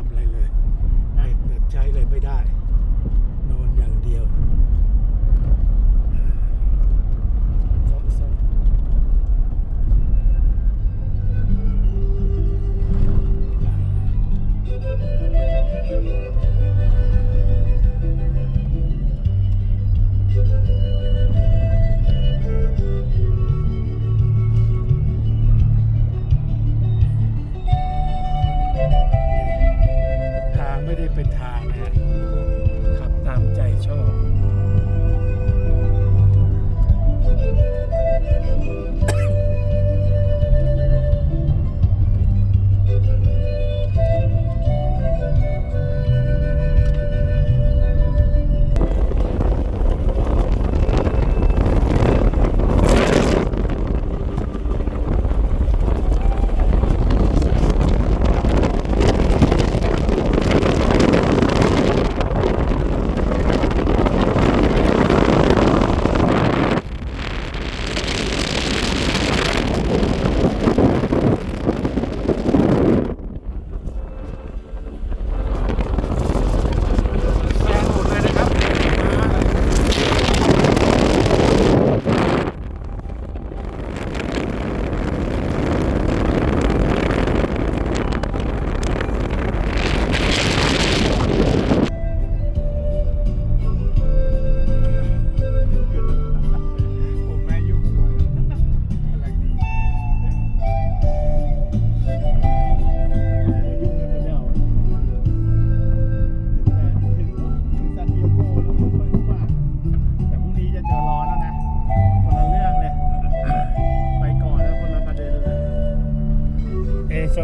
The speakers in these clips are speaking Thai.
ทำอะไรเลยเน็ดเน็ใช้เลยไม่ได้ นอนอย่างเดียว นะฮะ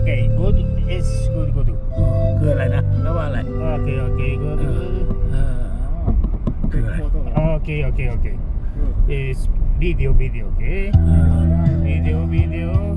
okay. Go to is go to go to. Go lah nak. Kau lah. Okay okay go to. Okay, go okay, okay okay. Is video video okay. Video video.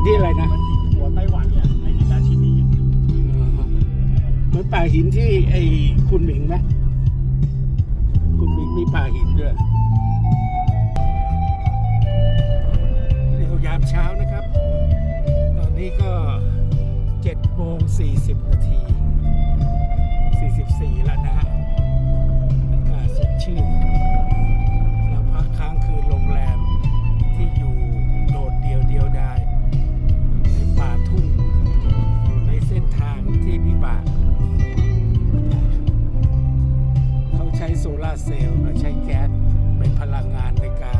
อที่อะไรนะมันหินหัวไต้หวันเนี่ยไอหินราชินีมันป่าหินที่ไอคุณหมิงไหมคุณหมิงมีป่าหินด้วยเร็ยวยามเช้านะครับ ตอนนี้ก็เจ็ดโมงสี่สิบนาที โซลาเซลล์ใช้แก๊สเป็นพลังงานในการ